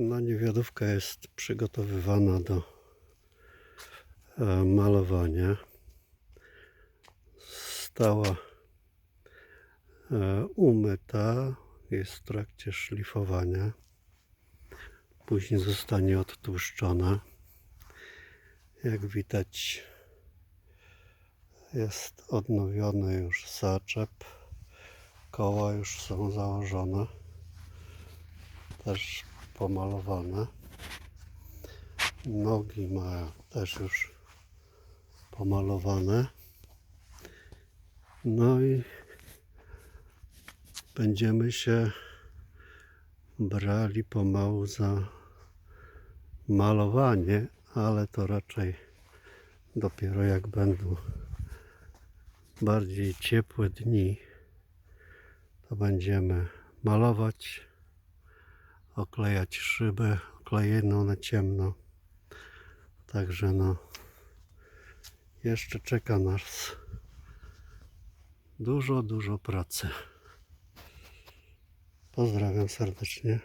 No, niewiadówka jest przygotowywana do e, malowania. Stała e, umyta, jest w trakcie szlifowania. Później zostanie odtłuszczona. Jak widać, jest odnowiony już zaczep. Koła już są założone. Też pomalowane. Nogi ma też już pomalowane. No i będziemy się brali pomału za malowanie, ale to raczej dopiero jak będą bardziej ciepłe dni, to będziemy malować, oklejać szybę oklejeną na ciemno. Także no, jeszcze czeka nas dużo, dużo pracy. Pozdrawiam serdecznie.